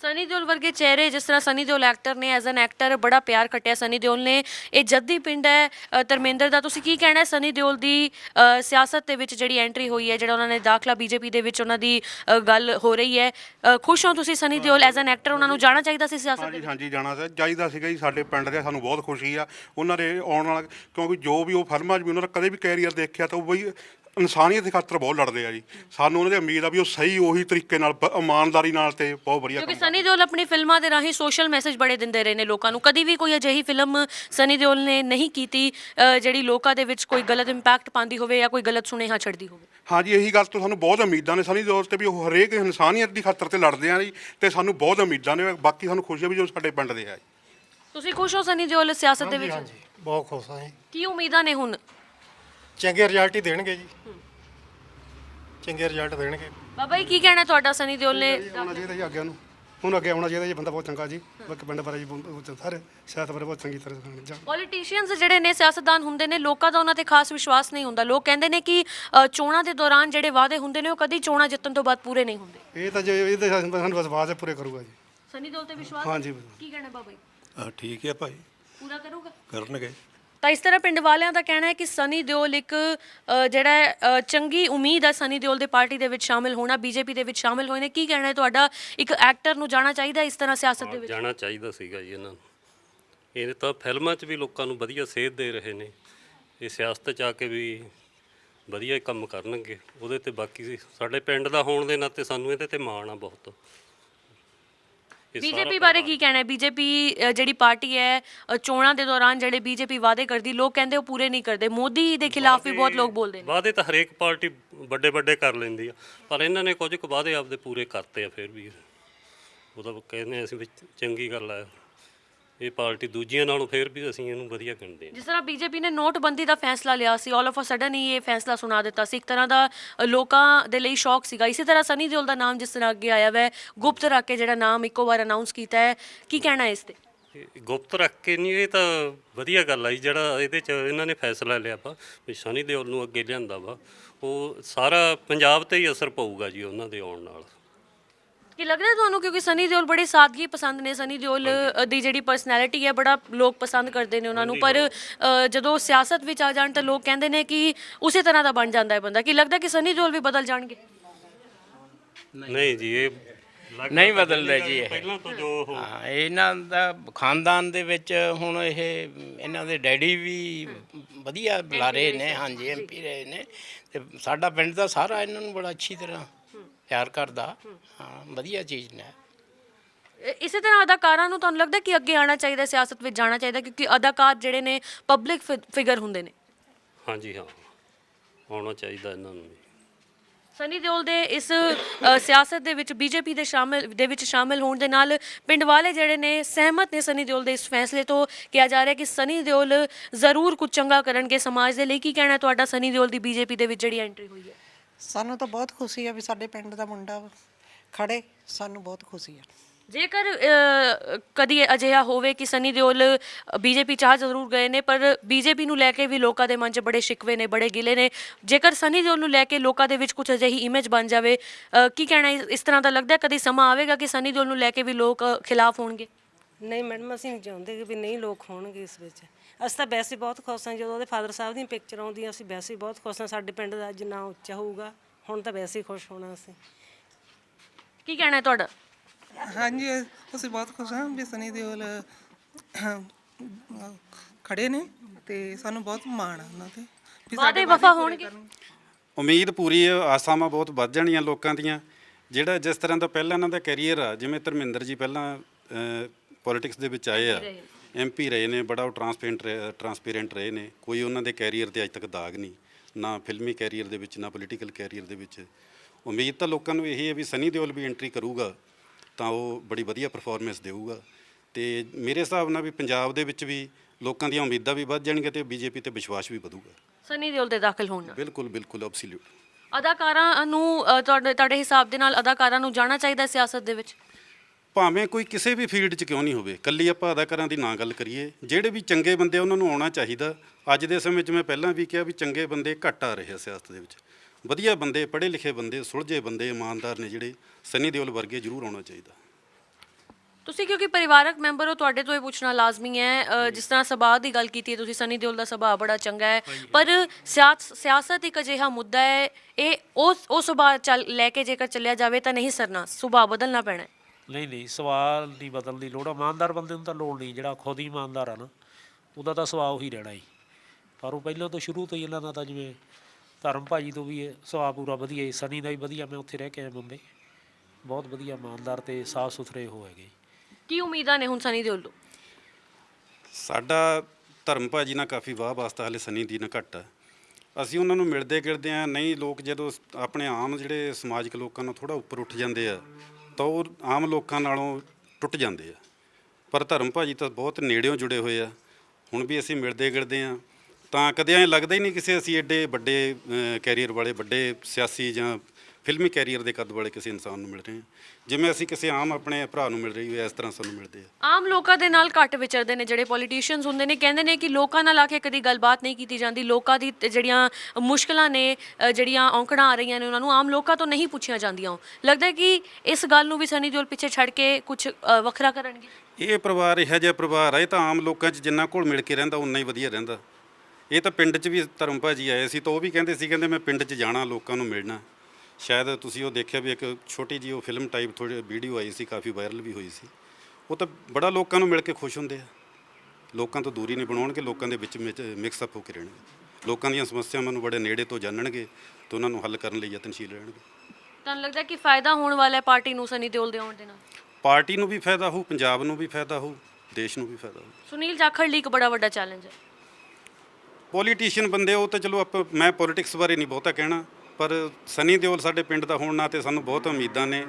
[SPEAKER 3] ਸਨੀ ਦਿਓਲ ਵਰਗੇ ਚਿਹਰੇ ਜਿਸ ਤਰ੍ਹਾਂ ਸਨੀ ਦਿਓਲ ਐਕਟਰ ਨੇ ਐਜ਼ ਐਨ ਐਕਟਰ ਬੜਾ ਪਿਆਰ ਖੱਟਿਆ ਸਨੀ ਦਿਓਲ ਨੇ। ਇਹ ਜੱਦੀ ਪਿੰਡ ਹੈ ਅ, ਧਰਮਿੰਦਰ ਦਾ। ਤੁਸੀਂ ਕੀ ਕਹਿਣਾ ਹੈ ਸਨੀ ਦਿਓਲ ਦੀ ਅ, ਸਿਆਸਤ ਦੇ ਵਿੱਚ ਜਿਹੜੀ ਐਂਟਰੀ ਹੋਈ ਹੈ ਜਿਹੜਾ ਉਹਨਾਂ ਨੇ ਦਾਖਲਾ ਬੀਜੇਪੀ ਦੇ ਵਿੱਚ ਉਹਨਾਂ ਦੀ ਅ, ਗੱਲ ਹੋ ਰਹੀ ਹੈ। ਅ, ਖੁਸ਼ ਹੋ ਤੁਸੀਂ Sunny Deol as an actor ਉਹਨਾਂ ਨੂੰ ਜਾਣਾ ਚਾਹੀਦਾ ਸੀ ਸਿਆਸਤ ਦੇ
[SPEAKER 2] ਹਾਂਜੀ
[SPEAKER 3] ਵਿੱਚ?
[SPEAKER 2] ਹਾਂਜੀ ਜਾਣਾ ਸੀ ਚਾਹੀਦਾ ਸੀਗਾ ਜੀ ਸਾਡੇ ਪਿੰਡ ਦੇ। ਸਾਨੂੰ ਬਹੁਤ ਖੁਸ਼ੀ ਆ। ਉਹਨਾਂ ਦੇ ਆਉਣ ਵਾਲਾ ਕਿਉਂਕਿ ਜੋ ਵੀ ਉਹ ਫਿਲਮਾਂ 'ਚ ਵੀ ਉਹਨਾਂ ਦਾ ਕਦੇ ਵੀ ਕੈਰੀਅਰ ਦੇਖਿਆ ਤਾਂ ਉਹ ਬਈ ਇਨਸਾਨੀਅਤ ਦੇ ਖਾਤਰ ਬਹੁਤ ਲੜਦੇ ਆ ਜੀ। ਸਾਨੂੰ ਉਹਨਾਂ ਦੀ ਉਮੀਦ ਆ ਵੀ ਉਹ ਸਹੀ ਉਹੀ ਤਰੀਕੇ ਨਾਲ ਬ- ਇਮਾਨਦਾਰੀ ਨਾਲ ਤੇ ਬਹੁਤ ਵਧੀਆ
[SPEAKER 3] ਕਿਉਂਕਿ
[SPEAKER 2] ਕੰਮ
[SPEAKER 3] ਸਨੀ ਦਿਓਲ ਆਪਣੀ ਫਿਲਮਾਂ ਦੇ ਰਾਹੀਂ ਸੋਸ਼ਲ ਮੈਸੇਜ ਬੜੇ ਦਿੰਦੇ ਰਹੇ ਨੇ ਲੋਕਾਂ ਨੂੰ। ਕਦੀ ਵੀ ਕੋਈ ਅਜਿਹੀ ਫਿਲਮ ਸਨੀ ਦਿਓਲ ਨੇ ਨਹੀਂ ਕੀਤੀ ਅ, ਜਿਹੜੀ ਲੋਕਾਂ ਦੇ ਵਿੱਚ ਕੋਈ ਗਲਤ ਇੰਪੈਕਟ ਪਾਉਂਦੀ ਹੋਵੇ ਜਾਂ ਕੋਈ ਗਲਤ ਸੁਨੇਹਾ ਛੱਡਦੀ ਹੋਵੇ।
[SPEAKER 2] ਹਾਂਜੀ ਇਹੀ ਗੱਲ ਤੋਂ ਸਾਨੂੰ ਬਹੁਤ ਉਮੀਦਾਂ ਨੇ ਸਨੀ ਦਿਓਲ ਤੇ ਵੀ ਉਹ ਹਰੇਕ ਇਨਸਾਨੀਅਤ ਦੀ ਖਾਤਰ ਤੇ ਲੜਦੇ ਆ ਜੀ ਤੇ ਸਾਨੂੰ ਬਹੁਤ ਉਮੀਦਾਂ ਨੇ। ਬਾਕੀ ਸਾਨੂੰ ਖੁਸ਼ੀ ਆ ਵੀ ਜੋ ਸਾਡੇ ਪਿੰਡ ਦੇ ਆ ਜੀ।
[SPEAKER 3] ਤੁਸੀਂ ਖੁਸ਼ ਹੋ ਸਨੀ ਦਿਓਲ ਸਿਆਸਤ ਦੇ ਵਿੱਚ?
[SPEAKER 6] ਹਾਂਜੀ ਬਹੁਤ ਖੁਸ਼ ਹਾਂ ਜੀ।
[SPEAKER 3] ਕੀ ਉਮੀਦਾਂ ਨੇ ਹੁਣ?
[SPEAKER 6] ਚੰਗੇ ਰਿਜ਼ਲਟ ਹੀ ਦੇਣਗੇ ਜੀ। ਚੰਗੇ ਰਿਜ਼ਲਟ ਦੇਣਗੇ।
[SPEAKER 3] ਬਾਬਾ ਜੀ ਕੀ ਕਹਿਣਾ ਤੁਹਾਡਾ ਸਨੀ ਦਿਓਲ ਨੇ?
[SPEAKER 7] ਆਉਣਾ ਚਾਹੀਦਾ ਜੀ ਅੱਗੇ ਨੂੰ। ਹੁਣ ਅੱਗੇ ਆਉਣਾ ਚਾਹੀਦਾ ਜੀ ਬੰਦਾ ਬਹੁਤ ਚੰਗਾ ਜੀ। ਬਾਕੀ ਪਿੰਡ ਬਾਰੇ ਜੀ ਬਹੁਤ- ਸਾਰੇ ਸਿਆਸਤ ਬਾਰੇ ਬਹੁਤ ਚੰਗੀ ਤਰ੍ਹਾਂ ਜਾਣ
[SPEAKER 3] ਪੋਲੀਟੀਸ਼ੀਅਨਸ ਜਿਹੜੇ ਨੇ ਸਿਆਸਤਦਾਨ ਹੁੰਦੇ ਨੇ ਲੋਕਾਂ ਦਾ ਉਹਨਾਂ ਤੇ ਖਾਸ ਵਿਸ਼ਵਾਸ ਨਹੀਂ ਹੁੰਦਾ। ਲੋਕ ਕਹਿੰਦੇ ਨੇ ਕਿ ਅ, ਚੋਣਾਂ ਦੇ ਦੌਰਾਨ ਜਿਹੜੇ ਵਾਅਦੇ ਹੁੰਦੇ ਨੇ ਉਹ ਕਦੀ ਚੋਣਾਂ ਜਿੱਤਣ ਤੋਂ ਬਾਅਦ ਪੂਰੇ ਨਹੀਂ ਹੁੰਦੇ।
[SPEAKER 7] ਇਹ ਤਾਂ ਜੇ ਇਹਦੇ ਸਾਨੂੰ ਸਾਨੂੰ ਵਿਸ਼ਵਾਸ ਹੈ ਪੂਰੇ ਕਰੂਗਾ ਜੀ।
[SPEAKER 3] ਸਨੀ ਦਿਓਲ ਤੇ ਵਿਸ਼ਵਾਸ?
[SPEAKER 7] ਹਾਂਜੀ।
[SPEAKER 3] ਕੀ ਕਹਿਣਾ ਬਾਬਾ ਜੀ?
[SPEAKER 8] ਹਾਂ ਠੀਕ ਹੈ ਭਾਈ।
[SPEAKER 3] ਪੂਰਾ ਕਰੂਗਾ?
[SPEAKER 8] ਕਰਨਗੇ।
[SPEAKER 3] ਤਾਂ ਇਸ ਤਰ੍ਹਾਂ ਪਿੰਡ ਵਾਲਿਆਂ ਦਾ ਕਹਿਣਾ ਹੈ ਕਿ ਸਨੀ ਦਿਓਲ ਇੱਕ ਅ, ਜਿਹੜਾ ਹੈ, ਅ, ਚੰਗੀ ਉਮੀਦ ਹੈ ਸਨੀ ਦਿਓਲ ਦੇ ਪਾਰਟੀ ਦੇ ਵਿੱਚ ਸ਼ਾਮਿਲ ਹੋਣਾ ਬੀਜੇਪੀ ਦੇ ਵਿੱਚ ਸ਼ਾਮਿਲ ਹੋਏ ਨੇ। ਕੀ ਕਹਿਣਾ ਹੈ ਤੁਹਾਡਾ? ਇੱਕ ਐਕਟਰ ਨੂੰ ਜਾਣਾ ਚਾਹੀਦਾ ਇਸ ਤਰ੍ਹਾਂ ਸਿਆਸਤ ਦੇ ਵਿੱਚ?
[SPEAKER 1] ਜਾਣਾ ਚਾਹੀਦਾ ਸੀਗਾ ਜੀ ਇਹਨਾਂ ਨੂੰ। ਇਹ ਤਾਂ ਫਿਲਮਾਂ 'ਚ ਵੀ ਲੋਕਾਂ ਨੂੰ ਵਧੀਆ ਸੇਧ ਦੇ ਰਹੇ ਨੇ। ਇਹ ਸਿਆਸਤ 'ਚ ਆ ਕੇ ਵੀ ਵਧੀਆ ਹੀ ਕੰਮ ਕਰਨਗੇ। ਉਹਦੇ ਤੇ ਬਾਕੀ ਸਾਡੇ ਪਿੰਡ ਦਾ ਹੋਣ ਦੇ ਨਾਤੇ ਸਾਨੂੰ ਇਹਦੇ ਤੇ ਮਾਣ ਆ ਬਹੁਤ। ਇਹ ਸਾਰਾ
[SPEAKER 3] ਬੀਜੇਪੀ ਬਾਰੇ ਕੀ ਕਹਿਣਾ ਹੈ? ਬੀਜੇਪੀ ਜਿਹੜੀ ਪਾਰਟੀ ਹੈ ਅ, ਚੋਣਾਂ ਦੇ ਦੌਰਾਨ ਜਿਹੜੇ ਬੀਜੇਪੀ ਵਾਅਦੇ ਕਰਦੀ ਲੋਕ ਕਹਿੰਦੇ ਉਹ ਪੂਰੇ ਨਹੀਂ ਕਰਦੇ। ਮੋਦੀ ਦੇ ਖਿਲਾਫ ਵੀ ਬਹੁਤ ਲੋਕ ਬੋਲਦੇ ਨੇ।
[SPEAKER 1] ਵਾਅਦੇ ਤਾਂ ਹਰੇਕ ਪਾਰਟੀ ਵੱਡੇ ਵੱਡੇ ਕਰ ਲੈਂਦੀ ਆ ਪਰ ਇਹਨਾਂ ਨੇ ਕੁਝ ਕੁ ਵਾਅਦੇ ਆਪਦੇ ਪੂਰੇ ਕਰਤੇ ਆ ਫਿਰ ਵੀ। ਉਹ ਤਾਂ ਕਹਿੰਦੇ ਆ ਅਸੀਂ ਵੀ ਚੰਗੀ ਗੱਲ ਆ। ਇਹ ਪਾਰਟੀ ਦੂਜੀਆਂ ਨਾਲੋਂ ਫਿਰ ਵੀ ਅਸੀਂ ਇਹਨੂੰ ਵਧੀਆ ਗਿਣਦੇ ਹਾਂ।
[SPEAKER 3] ਜਿਸ ਤਰ੍ਹਾਂ ਬੀਜੇਪੀ ਨੇ ਨੋਟਬੰਦੀ ਦਾ ਫੈਸਲਾ ਲਿਆ ਸੀ ਆਲ ਆਫ ਅ ਸਡਨ ਹੀ ਇਹ ਫੈਸਲਾ ਸੁਣਾ ਦਿੱਤਾ ਸੀ। ਇੱਕ ਤਰ੍ਹਾਂ ਦਾ ਅ, ਲੋਕਾਂ ਦੇ ਲਈ ਸ਼ੌਕ ਸੀਗਾ। ਇਸੇ ਤਰ੍ਹਾਂ ਸਨੀ ਦਿਓਲ ਦਾ ਨਾਮ ਜਿਸ ਤਰ੍ਹਾਂ ਅੱਗੇ ਆਇਆ ਵੈ ਗੁਪਤ ਰੱਖ ਕੇ ਜਿਹੜਾ ਨਾਮ ਇੱਕੋ ਵਾਰ ਅਨਾਉਂਸ ਕੀਤਾ ਹੈ ਕੀ ਕਹਿਣਾ ਹੈ ਇਸ ਤੇ?
[SPEAKER 1] ਇਹ ਗੁਪਤ ਰੱਖ ਕੇ ਨਹੀਂ ਇਹ ਤਾਂ ਵਧੀਆ ਗੱਲ ਆਈ ਜਿਹੜਾ ਇਹਦੇ ਚ ਇਹਨਾਂ ਨੇ ਫੈਸਲਾ ਲਿਆ ਵਾ ਵੀ ਸਨੀ ਦਿਓਲ ਨੂੰ ਅੱਗੇ ਲਿਆਂਦਾ ਵਾ ਉਹ ਸਾਰਾ ਪੰਜਾਬ ਤੇ ਹੀ ਅਸਰ ਪਊਗਾ ਜੀ ਉਹਨਾਂ ਦੇ ਆਉਣ ਨਾਲ।
[SPEAKER 3] ਕੀ ਲੱਗਦਾ ਤੁਹਾਨੂੰ? ਕਿਉਂਕਿ ਸਨੀ ਦਿਓਲ ਬੜੀ ਸਾਦਗੀ ਪਸੰਦ ਨੇ ਸਨੀ ਦਿਓਲ ਅ, ਦੀ ਜਿਹੜੀ ਪਰਸਨੈਲਿਟੀ ਹੈ ਬੜਾ ਲੋਕ ਪਸੰਦ ਕਰਦੇ ਨੇ ਉਹਨਾਂ ਨੂੰ। ਪਰ ਅ, ਜਦੋਂ ਸਿਆਸਤ ਵਿੱਚ ਆ ਜਾਣ ਤਾਂ ਲੋਕ ਕਹਿੰਦੇ ਨੇ ਕਿ ਉਸੇ ਤਰ੍ਹਾਂ ਦਾ ਬਣ ਜਾਂਦਾ ਹੈ ਬੰਦਾ। ਕੀ ਲੱਗਦਾ ਕਿ ਸਨੀ ਦਿਓਲ ਵੀ ਬਦਲ ਜਾਣਗੇ?
[SPEAKER 1] ਨਹੀਂ। ਜੀ ਇਹ ਲੱਗਦਾ
[SPEAKER 9] ਨਹੀਂ
[SPEAKER 1] ਤਾਂ
[SPEAKER 9] ਬਦਲਦਾ ਜੀ ਇਹ।
[SPEAKER 1] ਪਹਿਲਾਂ ਤੋਂ ਜੋ ਉਹ
[SPEAKER 9] ਹਾਂ ਇਹਨਾਂ ਦਾ ਖਾਨਦਾਨ ਦੇ ਵਿੱਚ ਹੁਣ ਇਹ ਇਹਨਾਂ ਦੇ ਡੈਡੀ ਵੀ ਵਧੀਆ ਬੁਲਾਰੇ ਨੇ ਹਾਂਜੀ ਐਮਪੀ ਰਹੇ ਨੇ। ਤੇ ਸਾਡਾ ਪਿੰਡ ਦਾ ਸਾਰਾ ਇਹਨਾਂ ਨੂੰ ਬੜਾ ਅੱਛੀ ਤਰ੍ਹਾਂ ਪਿਆਰ ਕਰਦਾ। ਹਾਂ। ਵਧੀਆ ਚੀਜ਼ ਨੇ।
[SPEAKER 3] ਇਸੇ ਤਰ੍ਹਾਂ ਅਦਾਕਾਰਾਂ ਨੂੰ ਤੁਹਾਨੂੰ ਲੱਗਦਾ ਕਿ ਅੱਗੇ ਆਉਣਾ ਚਾਹੀਦਾ ਸਿਆਸਤ ਵਿੱਚ ਜਾਣਾ ਚਾਹੀਦਾ ਕਿਉਂਕਿ ਅਦਾਕਾਰ ਜਿਹੜੇ ਨੇ ਪਬਲਿਕ ਫਿਗਰ ਹੁੰਦੇ ਨੇ।
[SPEAKER 1] ਹਾਂਜੀ ਹਾਂ। ਆਉਣਾ ਚਾਹੀਦਾ ਇਹਨਾਂ ਨੂੰ ਵੀ।
[SPEAKER 3] ਸਨੀ ਦਿਓਲ ਦੇ ਇਸ ਅ, ਸਿਆਸਤ ਦੇ ਵਿੱਚ ਬੀਜੇਪੀ ਦੇ ਸ਼ਾਮਿਲ ਦੇ ਵਿੱਚ ਸ਼ਾਮਿਲ ਹੋਣ ਦੇ ਨਾਲ ਪਿੰਡ ਵਾਲੇ ਜਿਹੜੇ ਨੇ ਸਹਿਮਤ ਨੇ ਸਨੀ ਦਿਓਲ ਦੇ ਇਸ ਫੈਸਲੇ ਤੋਂ ਕਿਹਾ ਜਾ ਰਿਹਾ ਕਿ ਸਨੀ ਦਿਓਲ ਜ਼ਰੂਰ ਕੁਝ ਚੰਗਾ ਕਰਨਗੇ ਸਮਾਜ ਦੇ ਲਈ। ਕੀ ਕਹਿਣਾ ਹੈ ਤੁਹਾਡਾ? ਸਨੀ ਦਿਓਲ ਦੀ ਬੀਜੇਪੀ ਦੇ ਵਿੱਚ ਜਿਹੜੀ ਐਂਟਰੀ ਹੋਈ ਹੈ।
[SPEAKER 10] ਸਾਨੂੰ ਤਾਂ ਬਹੁਤ ਖੁਸ਼ੀ ਆ ਵੀ ਸਾਡੇ ਪਿੰਡ ਦਾ ਮੁੰਡਾ ਵਾ। ਖੜੇ ਸਾਨੂੰ ਬਹੁਤ ਖੁਸ਼ੀ ਆ।
[SPEAKER 3] ਜੇਕਰ ਅ, ਕਦੀ ਅਜਿਹਾ ਹੋਵੇ ਕਿ ਸਨੀ ਦਿਓਲ ਬੀਜੇਪੀ ਚਾਹ ਜ਼ਰੂਰ ਗਏ ਨੇ ਪਰ ਬੀਜੇਪੀ ਨੂੰ ਲੈ ਕੇ ਵੀ ਲੋਕਾਂ ਦੇ ਮਨ 'ਚ ਬੜੇ ਸ਼ਿਕਵੇ ਨੇ ਬੜੇ ਗਿਲੇ ਨੇ। ਜੇਕਰ ਸਨੀ ਦਿਓਲ ਨੂੰ ਲੈ ਕੇ ਲੋਕਾਂ ਦੇ ਵਿੱਚ ਕੁਝ ਅਜਿਹੀ ਇਮੇਜ ਬਣ ਜਾਵੇ ਅ, ਕੀ ਕਹਿਣਾ ਇਸ ਇਸ ਤਰ੍ਹਾਂ ਦਾ ਲੱਗਦਾ ਹੈ? ਕਦੀ ਸਮਾਂ ਆਵੇਗਾ ਕਿ ਸਨੀ ਦਿਓਲ ਨੂੰ ਲੈ ਕੇ ਵੀ ਲੋਕ ਅ, ਖਿਲਾਫ ਹੋਣਗੇ?
[SPEAKER 11] ਨਹੀਂ ਮੈਡਮ ਅਸੀਂ ਨਹੀਂ ਚਾਹੁੰਦੇ ਕਿ ਵੀ ਨਹੀਂ ਲੋਕ ਹੋਣਗੇ ਇਸ ਵਿੱਚ। ਅਸੀਂ ਤਾਂ ਵੈਸੇ ਬਹੁਤ ਖੁਸ਼ ਹਾਂ ਜਦੋਂ ਉਹਦੇ ਫਾਦਰ ਸਾਹਿਬ ਦੀਆਂ ਪਿਕਚਰ ਆਉਂਦੀਆਂ ਅਸੀਂ ਵੈਸੇ ਹੀ ਬਹੁਤ ਖੁਸ਼ ਹਾਂ ਸਾਡੇ ਪਿੰਡ ਦਾ ਅੱਜ ਨਾਂ ਉੱਚਾ ਹੋਊਗਾ ਹੁਣ ਤਾਂ ਵੈਸੇ ਹੀ ਖੁਸ਼ ਹੋਣਾ ਅਸੀਂ।
[SPEAKER 3] ਕੀ ਕਹਿਣਾ ਹੈ ਤੁਹਾਡਾ?
[SPEAKER 12] ਹਾਂਜੀ ਅਸੀਂ ਬਹੁਤ ਖੁਸ਼ ਹਾਂ ਵੀ ਸਨੀ ਦਿਓਲ ਖੜੇ ਨੇ ਤੇ ਸਾਨੂੰ ਬਹੁਤ ਮਾਣ ਆ ਉਹਨਾਂ ਤੇ। ਵੀ
[SPEAKER 3] ਵਾਅਦੇ ਵਫਾ ਹੋਣਗੇ।
[SPEAKER 5] ਉਮੀਦ ਪੂਰੀ ਹੈ ਆਸਾਮਾਂ ਬਹੁਤ ਵੱਧ ਜਾਣੀਆਂ ਲੋਕਾਂ ਦੀਆਂ। ਜਿਹੜਾ ਜਿਸ ਤਰ੍ਹਾਂ ਦਾ ਪਹਿਲਾਂ ਇਹਨਾਂ ਦਾ ਕੈਰੀਅਰ ਆ ਜਿਵੇਂ ਧਰਮਿੰਦਰ ਜੀ ਪਹਿਲਾਂ ਪੋਲਿਟਿਕਸ ਦੇ ਵਿੱਚ ਆਏ ਆ ਐਮਪੀ ਰਹੇ ਨੇ ਬੜਾ ਉਹ ਟਰਾਂਸਪੇਰੈਂਟ ਟਰਾਂਸਪੇਰੈਂਟ ਰਹੇ ਨੇ। ਕੋਈ ਉਹਨਾਂ ਦੇ ਕੈਰੀਅਰ ਤੇ ਅੱਜ ਤੱਕ ਦਾਗ ਨਹੀਂ ਨਾ ਫਿਲਮੀ ਕੈਰੀਅਰ ਦੇ ਵਿੱਚ ਨਾ ਪੋਲੀਟੀਕਲ ਕੈਰੀਅਰ ਦੇ ਵਿੱਚ। ਉਮੀਦ ਤਾਂ ਲੋਕਾਂ ਨੂੰ ਇਹੀ ਹੈ ਵੀ ਸਨੀ ਦਿਓਲ ਵੀ ਐਂਟਰੀ ਕਰੂਗਾ ਤਾਂ ਉਹ ਬੜੀ ਵਧੀਆ ਪਰਫਾਰਮੈਂਸ ਦੇਊਗਾ। ਤੇ ਮੇਰੇ ਹਿਸਾਬ ਨਾਲ ਵੀ ਪੰਜਾਬ ਦੇ ਵਿੱਚ ਵੀ ਲੋਕਾਂ ਦੀਆਂ ਉਮੀਦਾਂ ਵੀ ਵੱਧ ਜਾਣਗੀਆਂ ਤੇ ਬੀਜੇਪੀ ਤੇ ਵਿਸ਼ਵਾਸ ਵੀ ਵਧੂਗਾ।
[SPEAKER 3] ਸਨੀ ਦਿਓਲ ਦੇ ਦਾਖਲ ਹੋਣ ਨਾਲ।
[SPEAKER 5] ਬਿਲਕੁਲ ਬਿਲਕੁਲ ਐਬਸੋਲੂਟ
[SPEAKER 3] ਅਦਾਕਾਰਾਂ ਨੂੰ ਤੁਹਾਡੇ ਤੁਹਾਡੇ ਹਿਸਾਬ ਦੇ ਨਾਲ ਅਦਾਕਾਰਾਂ ਨੂੰ ਜਾਣਾ ਚਾਹੀਦਾ ਸਿਆਸਤ ਦੇ ਵਿੱਚ?
[SPEAKER 5] ਭਾਵੇਂ ਕੋਈ ਕਿਸੇ ਵੀ ਫੀਲਡ 'ਚ ਕਿਉਂ ਨਹੀਂ ਹੋਵੇ ਕੱਲੀ ਆਪਾਂ ਅਦਾਕਾਰਾਂ ਦੀ ਨਾ ਗੱਲ ਕਰੀਏ ਜਿਹੜੇ ਵੀ ਚੰਗੇ ਬੰਦੇ ਉਹਨਾਂ ਨੂੰ ਆਉਣਾ ਚਾਹੀਦਾ ਅੱਜ ਦੇ ਸਮੇਂ 'ਚ ਮੈਂ ਪਹਿਲਾਂ ਵੀ ਕਿਹਾ ਵੀ ਚੰਗੇ ਬੰਦੇ ਘੱਟ ਆ ਰਹੇ ਆ ਸਿਆਸਤ ਦੇ ਵਿੱਚ। ਵਧੀਆ ਬੰਦੇ ਪੜ੍ਹੇ ਲਿਖੇ ਬੰਦੇ ਸੁਲਝੇ ਬੰਦੇ ਇਮਾਨਦਾਰ ਨੇ ਜਿਹੜੇ ਸਨੀ ਦਿਓਲ ਵਰਗੇ ਜ਼ਰੂਰ ਆਉਣਾ ਚਾਹੀਦਾ।
[SPEAKER 3] ਤੁਸੀਂ ਕਿਉਂਕਿ ਪਰਿਵਾਰਕ ਮੈਂਬਰ ਹੋ ਤੁਹਾਡੇ ਤੋਂ ਇਹ ਪੁੱਛਣਾ ਲਾਜ਼ਮੀ ਹੈ ਜਿਸ ਤਰ੍ਹਾਂ ਸੁਭਾਅ ਦੀ ਗੱਲ ਕੀਤੀ ਹੈ ਤੁਸੀਂ ਸਨੀ ਦਿਓਲ ਦਾ ਸੁਭਾਅ ਬੜਾ ਚੰਗਾ ਹੈ ਪਰ ਸਿਆਸ- ਸਿਆਸਤ ਇੱਕ ਅਜਿਹਾ ਮੁੱਦਾ ਹੈ ਇਹ ਉਸ ਉਹ ਸੁਭਾਅ ਚੱਲ ਲੈ ਕੇ ਜੇਕਰ ਚੱਲਿਆ ਜਾਵੇ ਤਾਂ ਨਹੀਂ ਸਰਨਾ ਸੁਭਾਅ ਬਦਲਣਾ ਪੈਣਾ ਹੈ।
[SPEAKER 4] ਨਹੀਂ ਨਹੀਂ ਸਵਾਲ ਨਹੀਂ ਬਦਲਣ ਦੀ ਲੋੜ ਇਮਾਨਦਾਰ ਬੰਦੇ ਨੂੰ ਤਾਂ ਲੋੜ ਨਹੀਂ ਜਿਹੜਾ ਖੁਦ ਹੀ ਇਮਾਨਦਾਰ ਆ ਨਾ ਉਹਦਾ ਤਾਂ ਸੁਭਾਅ ਉਹੀ ਰਹਿਣਾ ਹੀ ਪਰ ਉਹ ਪਹਿਲਾਂ ਤੋਂ ਸ਼ੁਰੂ ਤੋਂ ਹੀ ਇਹਨਾਂ ਦਾ ਤਾਂ ਜਿਵੇਂ ਧਰਮ ਭਾਜੀ ਤੋਂ ਵੀ ਸੁਭਾਅ ਪੂਰਾ ਵਧੀਆ ਜੀ ਸਨੀ ਦਾ ਵੀ ਵਧੀਆ ਮੈਂ ਉੱਥੇ ਰਹਿ ਕੇ ਆਇਆ ਬੰਬੇ। ਬਹੁਤ ਵਧੀਆ ਇਮਾਨਦਾਰ ਤੇ ਸਾਫ਼ ਸੁਥਰੇ ਉਹ ਹੈਗੇ ਜੀ।
[SPEAKER 3] ਕੀ ਉਮੀਦਾਂ ਨੇ ਹੁਣ ਸਨੀ ਦਿਓਲ ਤੋਂ
[SPEAKER 5] ਸਾਡਾ ਧਰਮ ਭਾਜੀ ਨਾਲ ਕਾਫੀ ਵਾਹ ਵਾਸਤਾ ਹਲੇ ਸਨੀ ਦੀ ਨਾਲ ਘੱਟ ਆ। ਅਸੀਂ ਉਹਨਾਂ ਨੂੰ ਮਿਲਦੇ ਗਿਲਦੇ ਆ ਨਹੀਂ ਲੋਕ ਜਦੋਂ ਆਪਣੇ ਆਮ ਜਿਹੜੇ ਸਮਾਜਿਕ ਲੋਕਾਂ ਨਾਲ ਥੋੜਾ ਉੱਪਰ ਉੱਠ ਜਾਂਦੇ ਆ ਤਾਂ ਉਹ ਆਮ ਲੋਕਾਂ ਨਾਲੋਂ ਟੁੱਟ ਜਾਂਦੇ ਆ। ਪਰ ਧਰਮ ਭਾਜੀ ਤਾਂ ਬਹੁਤ ਨੇੜਿਓਂ ਜੁੜੇ ਹੋਏ ਆ। ਹੁਣ ਵੀ ਅਸੀਂ ਮਿਲਦੇ ਗਿਲਦੇ ਆ। ਤਾਂ ਕਦੇ ਐਂ ਲੱਗਦਾ ਹੀ ਨਹੀਂ ਕਿਸੇ ਅਸੀਂ ਐਡੇ ਵੱਡੇ ਕੈਰੀਅਰ ਵਾਲੇ ਵੱਡੇ ਸਿਆਸੀ ਜਾਂ ਫਿਲਮੀ ਕੈਰੀਅਰ ਦੇ ਕੱਦ ਵਾਲੇ ਕਿਸੇ ਇਨਸਾਨ ਨੂੰ ਮਿਲ ਰਹੇ ਹਾਂ। ਜਿਵੇਂ ਅਸੀਂ ਕਿਸੇ ਆਮ ਆਪਣੇ ਭਰਾ ਨੂੰ ਮਿਲ ਰਹੀ ਹੋਏ ਇਸ ਤਰ੍ਹਾਂ ਸਾਨੂੰ ਮਿਲਦੇ ਆ।
[SPEAKER 3] ਆਮ ਲੋਕਾਂ ਦੇ ਨਾਲ ਘੱਟ ਵਿਚਰਦੇ ਨੇ ਜਿਹੜੇ ਪੋਲੀਟੀਸ਼ੀਅਨਸ ਹੁੰਦੇ ਨੇ। ਕਹਿੰਦੇ ਨੇ ਕਿ ਲੋਕਾਂ ਨਾਲ ਆ ਕੇ ਕਦੀ ਗੱਲਬਾਤ ਨਹੀਂ ਕੀਤੀ ਜਾਂਦੀ। ਲੋਕਾਂ ਦੀ ਤੇ ਜਿਹੜੀਆਂ ਮੁਸ਼ਕਲਾਂ ਨੇ ਅ, ਜਿਹੜੀਆਂ ਔਂਕੜਾਂ ਆ ਰਹੀਆਂ ਨੇ ਉਹਨਾਂ ਨੂੰ ਆਮ ਲੋਕਾਂ ਤੋਂ ਨਹੀਂ ਪੁੱਛੀਆਂ ਜਾਂਦੀਆਂ। ਲੱਗਦਾ ਹੈ ਕਿ ਇਸ ਗੱਲ ਨੂੰ ਵੀ ਸਨੀ ਦਿਓਲ ਪਿੱਛੇ ਛੱਡ ਕੇ ਕੁਝ ਵੱਖਰਾ ਕਰਨਗੇ?
[SPEAKER 5] ਇਹ ਪਰਿਵਾਰ ਇਹੋ ਜਿਹਾ ਪਰਿਵਾਰ ਹੈ ਇਹ ਤਾਂ ਆਮ ਲੋਕਾਂ 'ਚ ਜਿੰਨਾ ਘੁਲ ਮਿਲ ਕੇ ਰਹਿੰਦਾ ਉਨਾ ਹੀ ਵਧੀਆ ਰਹਿੰਦਾ। ਇਹ ਤਾਂ ਪਿੰਡ 'ਚ ਵੀ ਧਰਮ ਭਾਜੀ ਆਏ ਸੀ ਤਾਂ ਉਹ ਵੀ ਕਹਿੰਦੇ ਸੀ ਕਹਿੰਦੇ ਮੈਂ ਪਿੰਡ 'ਚ ਜਾਣਾ ਲੋਕਾਂ ਨੂੰ ਮਿਲਣਾ। ਸ਼ਾਇਦ ਤੁਸੀਂ ਉਹ ਦੇਖਿਆ ਵੀ ਇੱਕ ਛੋਟੀ ਜਿਹੀ ਉਹ ਫਿਲਮ ਟਾਈਪ ਥੋੜੀ ਵੀਡੀਓ ਆਈ ਸੀ ਕਾਫੀ ਵਾਇਰਲ ਵੀ ਹੋਈ ਸੀ। ਉਹ ਤਾਂ ਬੜਾ ਲੋਕਾਂ ਨੂੰ ਮਿਲ ਕੇ ਖੁਸ਼ ਹੁੰਦੇ ਆ। ਲੋਕਾਂ ਤੋਂ ਦੂਰੀ ਨਹੀਂ ਬਣਾਉਣਗੇ ਲੋਕਾਂ ਦੇ ਵਿੱਚ ਮਿਕਸ ਅਪ ਹੋ ਕੇ ਰਹਿਣਗੇ। ਲੋਕਾਂ ਦੀਆਂ ਸਮੱਸਿਆਵਾਂ ਨੂੰ ਬੜੇ ਨੇੜੇ ਤੋਂ ਜਾਣਨਗੇ ਤੇ ਉਹਨਾਂ ਨੂੰ ਹੱਲ ਕਰਨ ਲਈ ਯਤਨਸ਼ੀਲ ਰਹਿਣਗੇ।
[SPEAKER 3] ਤੁਹਾਨੂੰ ਲੱਗਦਾ ਕਿ ਫਾਇਦਾ ਹੋਣ ਵਾਲਾ ਹੈ ਪਾਰਟੀ ਨੂੰ ਸਨੀ ਦਿਓਲ ਦੇ ਆਉਣ ਦੇ ਨਾਲ?
[SPEAKER 5] ਪਾਰਟੀ ਨੂੰ ਵੀ ਫਾਇਦਾ ਹੋਊ ਪੰਜਾਬ ਨੂੰ ਵੀ ਫਾਇਦਾ ਹੋਊ ਦੇਸ਼ ਨੂੰ ਵੀ ਫਾਇਦਾ ਹੋਊ।
[SPEAKER 3] ਸੁਨੀਲ ਜਾਖੜ ਲਈ ਇੱਕ ਬੜਾ ਵੱਡਾ ਚੈਲੰਜ ਹੈ।
[SPEAKER 5] ਪੋਲੀਟੀਸ਼ੀਅਨ ਬੰਦੇ ਉਹ ਤਾਂ ਚਲੋ ਆਪਾਂ ਮੈਂ ਪੋਲਿਟਿਕਸ ਬਾਰੇ ਨਹੀਂ ਬਹੁਤਾ ਕਹਿਣਾ। ਪਰ ਸਨੀ ਦਿਓਲ ਸਾਡੇ ਪਿੰਡ ਦਾ ਹੋਣ ਨਾਲ ਤੇ ਸਾਨੂੰ ਬਹੁਤ ਉਮੀਦਾਂ ਨੇ।